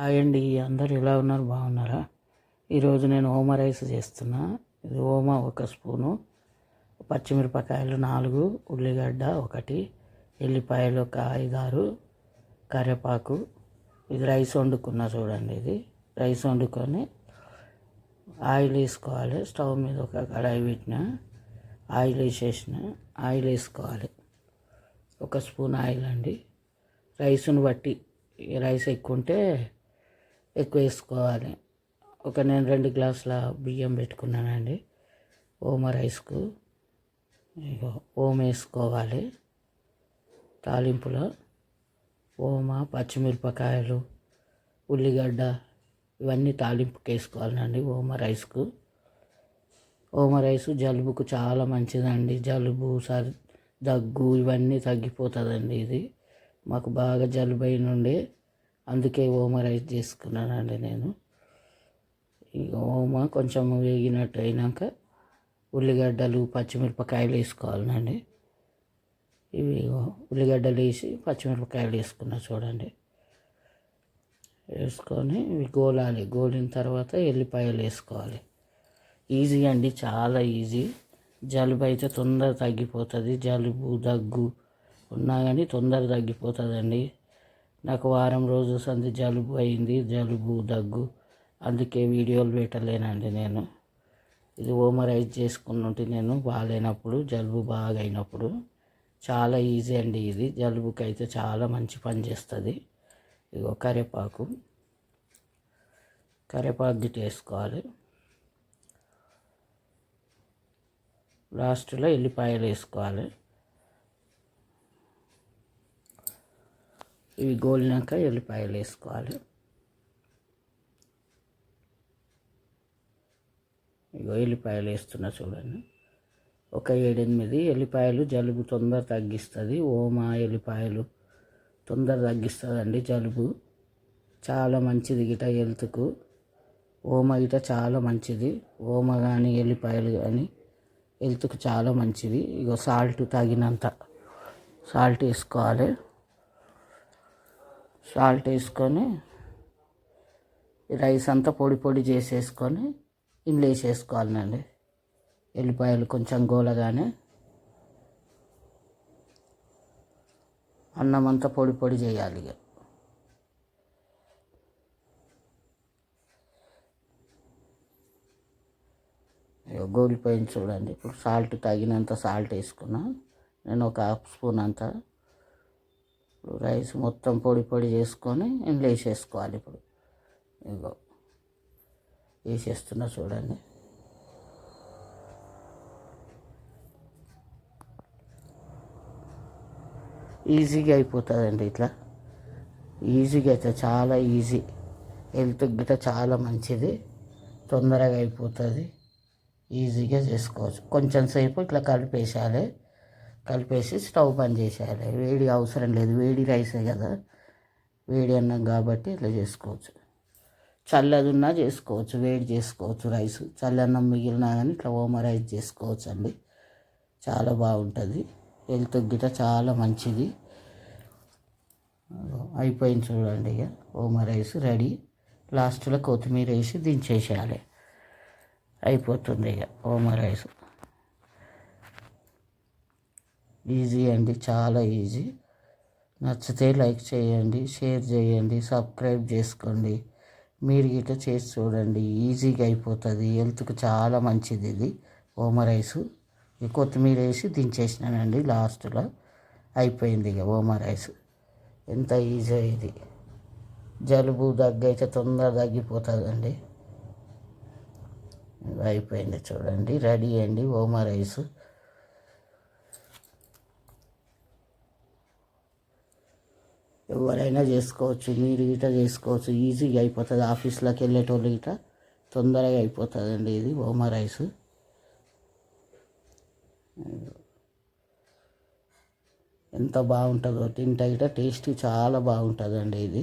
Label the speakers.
Speaker 1: Hi అండి అందరు ఎలా ఉన్నారు? బాగున్నారా? ఈరోజు నేను ఓమా రైస్ చేస్తున్నా. ఇది ఓమా ఒక స్పూను. పచ్చిమిరపకాయలు నాలుగు ఉల్లిగడ్డ ఒకటి ఎల్లిపాయలు ఒక ఐదారు కరివేపాకు. ఇది రైస్ వండుకున్నా చూడండి ఇది. రైస్ వండుకొని ఆయిల్ వేసుకోవాలి. స్టవ్ మీద ఒక కడాయి పెట్టిన ఆయిల్ వేసేసిన ఆయిల్ వేసుకోవాలి. ఒక స్పూన్ ఆయిల్ అండి. రైస్ను బట్టి రైస్ ఎక్కువ ఉంటే ఎక్కువ వేసుకోవాలి. ఒక నేను రెండు గ్లాసుల బియ్యం పెట్టుకున్నానండి. ఓమ రైస్కు ఇగో ఓమ వేసుకోవాలి. తాలింపులో ఓమ పచ్చిమిరపకాయలు ఉల్లిగడ్డ ఇవన్నీ తాలింపుకి వేసుకోవాలండి ఓమ రైస్కు. ఓమ రైస్ జలుబుకు చాలా మంచిదండి. జలుబు సరి దగ్గు ఇవన్నీ తగ్గిపోతుందండి ఇది. మాకు బాగా జలుబు అయిన అందుకే ఓమ రైస్ చేసుకున్నానండి నేను. ఈ ఓమ కొంచెం వేగినట్టు అయినాక ఉల్లిగడ్డలు పచ్చిమిరపకాయలు వేసుకోవాలండి ఇవి ఉల్లిగడ్డలు వేసి పచ్చిమిరపకాయలు వేసుకున్నా చూడండి. వేసుకొని ఇవి గోలాలి. గోలిన తర్వాత ఎల్లిపాయలు వేసుకోవాలి. ఈజీ అండి చాలా ఈజీ. జలుబు అయితే తొందర తగ్గిపోతుంది. జలుబు దగ్గు ఉన్నా కానీ తొందర తగ్గిపోతుందండి. నాకు వారం రోజు సంది జలుబు అయింది జలుబు దగ్గు. అందుకే వీడియోలు పెట్టలేనండి నేను. ఇది ఓమరైజ్ చేసుకున్నట్టు నేను బాగాలేనప్పుడు జలుబు బాగా అయినప్పుడు చాలా ఈజీ అండి ఇది. జలుబుకి అయితే చాలా మంచి పని చేస్తుంది. ఇగో కరివేపాకు కరివేపాకు గిట్ట వేసుకోవాలి. లాస్ట్లో ఎల్లిపాయలు వేసుకోవాలి. ఇవి గోలినాక ఎల్లిపాయలు వేసుకోవాలి. ఇగో ఎల్లిపాయలు వేస్తున్నా చూడండి. ఒక ఏడెనిమిది ఎల్లిపాయలు జలుబు తొందర తగ్గిస్తుంది. ఓమా ఎల్లిపాయలు తొందర తగ్గిస్తుందండి జలుబు. చాలా మంచిది గిట హెల్త్కు. ఓమ గిట చాలా మంచిది. ఓమ కానీ ఎల్లిపాయలు కానీ హెల్త్కు చాలా మంచిది. ఇగో సాల్ట్ తగినంత సాల్ట్ వేసుకోవాలి. సాల్ట్ వేసుకొని రైస్ అంతా పొడి పొడి చేసేసుకొని ఇందులో వేసేసుకోవాలండి ఎల్లిపాయలు కొంచెం గోలగానే. అన్నం అంతా పొడి పొడి చేయాలి ఇక. గోలిపోయింది చూడండి. ఇప్పుడు సాల్ట్ తగినంత సాల్ట్ వేసుకున్నా. నేను ఒక హాఫ్ స్పూన్ అంతా ఇప్పుడు రైస్ మొత్తం పొడి పొడి చేసుకొని ఇందులో వేసేసుకోవాలి ఇప్పుడు. ఇగో వేసేస్తున్నా చూడండి. ఈజీగా అయిపోతుందండి ఇట్లా. ఈజీగా అయితే చాలా ఈజీ. హెల్త్ గిట్ట చాలా మంచిది. తొందరగా అయిపోతుంది. ఈజీగా చేసుకోవచ్చు. కొంచెం సేపు ఇట్లా కలిపేసేయాలి. కలిపేసి స్టవ్ బంద్ చేసేయాలి. వేడి అవసరం లేదు. వేడి రైసే కదా. వేడి అన్నం కాబట్టి ఇట్లా చేసుకోవచ్చు. చల్లది ఉన్నా చేసుకోవచ్చు. వేడి చేసుకోవచ్చు రైస్. చల్లన్నం మిగిలినా కానీ ఇట్లా ఓమ రైస్ చేసుకోవచ్చు అండి చాలా బాగుంటుంది. హెల్త్ గిట చాలా మంచిది. అయిపోయింది చూడండి ఇక. ఓమ రైస్ రెడీ. లాస్ట్లో కొత్తిమీర వేసి దించేసేయాలి. అయిపోతుంది ఇక ఓమ రైస్ ఈజీ అండి చాలా ఈజీ. నచ్చితే లైక్ చేయండి షేర్ చేయండి సబ్స్క్రైబ్ చేసుకోండి. మీరు గిట్ట చేసి చూడండి ఈజీగా అయిపోతుంది. హెల్త్కి చాలా మంచిది ఇది. ఓమ రైసు. కొత్తిమీర వేసి దించేసినానండి లాస్ట్లో. అయిపోయింది ఇక ఓమ రైస్. ఎంత ఈజీ ఇది. జలుబు దగ్గు అయితే తొందర తగ్గిపోతుందండి. అయిపోయింది చూడండి రెడీ అండి ఓమ రైస్. ఎవరైనా చేసుకోవచ్చు మీరు గిట చేసుకోవచ్చు. ఈజీగా అయిపోతుంది. ఆఫీస్లోకి వెళ్ళేటోళ్ళు గిట తొందరగా అయిపోతుందండి ఇది ఓమా రైస్. ఎంత బాగుంటుందో తింటే గిట టేస్ట్ చాలా బాగుంటుందండి ఇది.